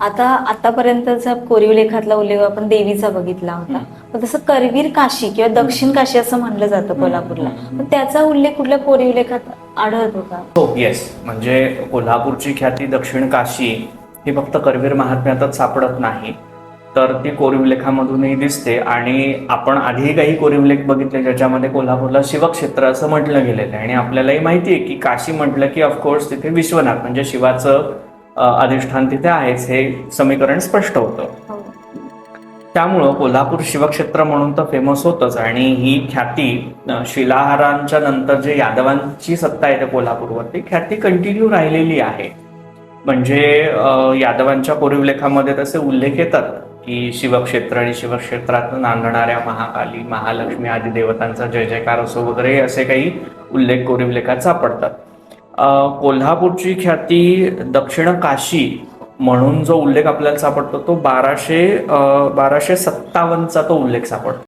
आता आतापर्यंतचा कोरीव लेखातला उल्लेख आपण देवीचा बघितला होता. पण तसं करवीर काशी किंवा दक्षिण काशी असं म्हणलं जातं कोल्हापूरला. पण त्याचा उल्लेख कुठल्या कोरीव लेखात आढळतो का हो येस म्हणजे कोल्हापूरची ख्याती दक्षिण काशी ही फक्त करवीर महात्म्यातच सापडत नाही. तर ती कोरीवलेखामधूनही दिसते आणि आपण आधीही काही कोरीवलेख बघितले ज्याच्यामध्ये कोल्हापूरला शिवक्षेत्र असं म्हटलं गेलेलं आहे. आणि आपल्यालाही माहिती आहे की काशी म्हटलं की ऑफकोर्स तिथे विश्वनाथ म्हणजे शिवाचं अधिष्ठान तिथे आहेच हे समीकरण स्पष्ट होतं. हो. त्यामुळं कोल्हापूर शिवक्षेत्र म्हणून तर फेमस होतच आणि ही ख्याती शिलाहारांच्या नंतर जे यादवांची सत्ता येते कोल्हापूरवर ती ख्याती कंटिन्यू राहिलेली आहे. म्हणजे यादवांच्या कोरीवलेखामध्ये तसे उल्लेख येतात की शिवक्षेत्र आणि शिवक्षेत्रात नांदणाऱ्या महाकाली महालक्ष्मी आदी देवतांचा जय जयकार असो वगैरे असे काही उल्लेख कोरीवलेखात सापडतात. कोल्हापूरची ख्याती दक्षिण काशी म्हणून जो उल्लेख आपल्याला सापडतो तो बाराशे बाराशे सत्तावन्नचा तो उल्लेख सापडतो.